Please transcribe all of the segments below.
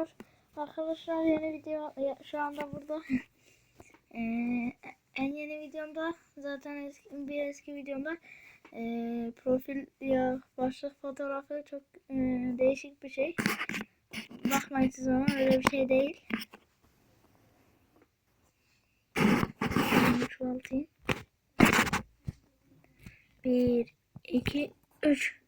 Selamlar. Arkadaşlar yeni video şu anda burada. Ee, en yeni videomda zaten eski, bir eski videomda ee, profil ya başlık fotoğrafı çok ee, değişik bir şey. Bakmayın siz ona öyle bir şey değil. Çoğaltayım. Bir, iki, üç.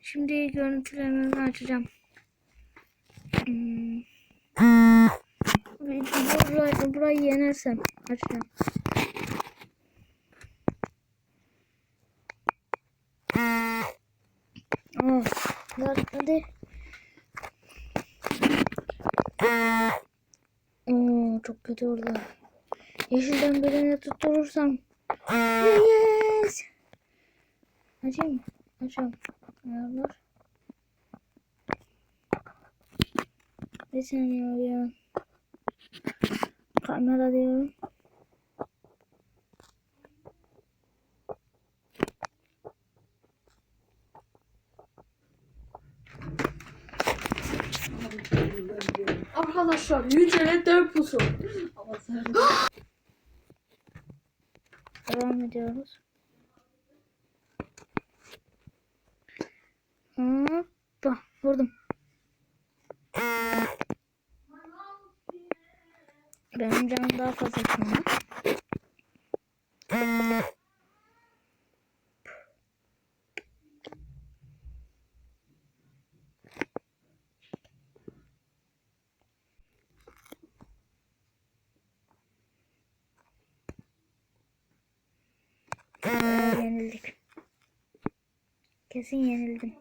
Şimdi görüntülerimi açacağım. Hmm. Burayı, burayı yenersem açacağım. Oh, hadi. Oo, çok kötü orada. Yeşilden birini tutturursam. Yes. Açayım mı? Açalım. Ayarlar. Bir saniye ya. Kamera diyorum. Arkadaşlar yücele dev pusu. Devam ediyoruz. Hoppa vurdum. Benim canım daha fazla. Ee, yenildik. Kesin yenildim.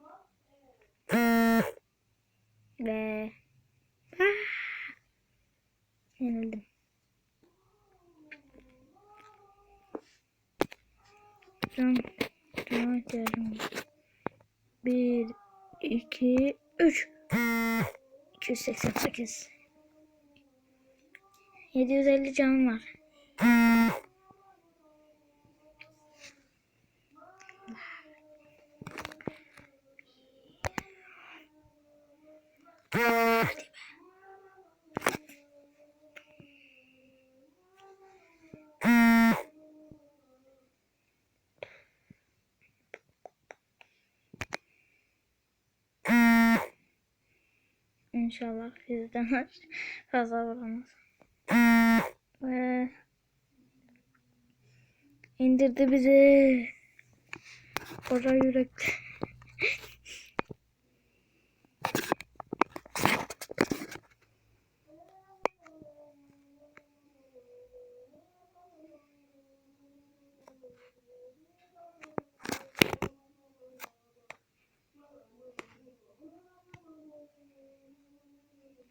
Ve! Yenildim. Cana ihtiyacım var. Bir, iki, üç. 288. 750 canım var. Hadi be. İnşallah bizden fazla vuramaz. Ve indirdi bizi. Koca yürekli.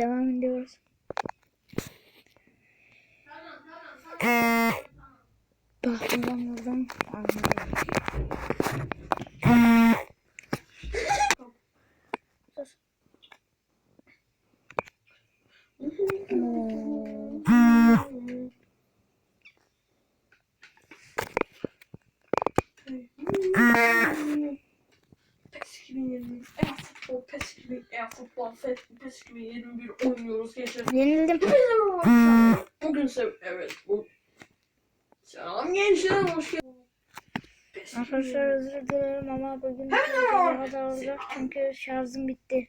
Devam ediyoruz. Bak buradan buradan anlıyorum. Sus. Oo. PES 2020 e-futbol, PES 2000 e-futbol, PES 2021 oynuyoruz gençler. Yenildim. Bugün ise evet bu. Selam gençler hoş geldiniz. Arkadaşlar özür dilerim ama bugün daha da olacak çünkü şarjım bitti.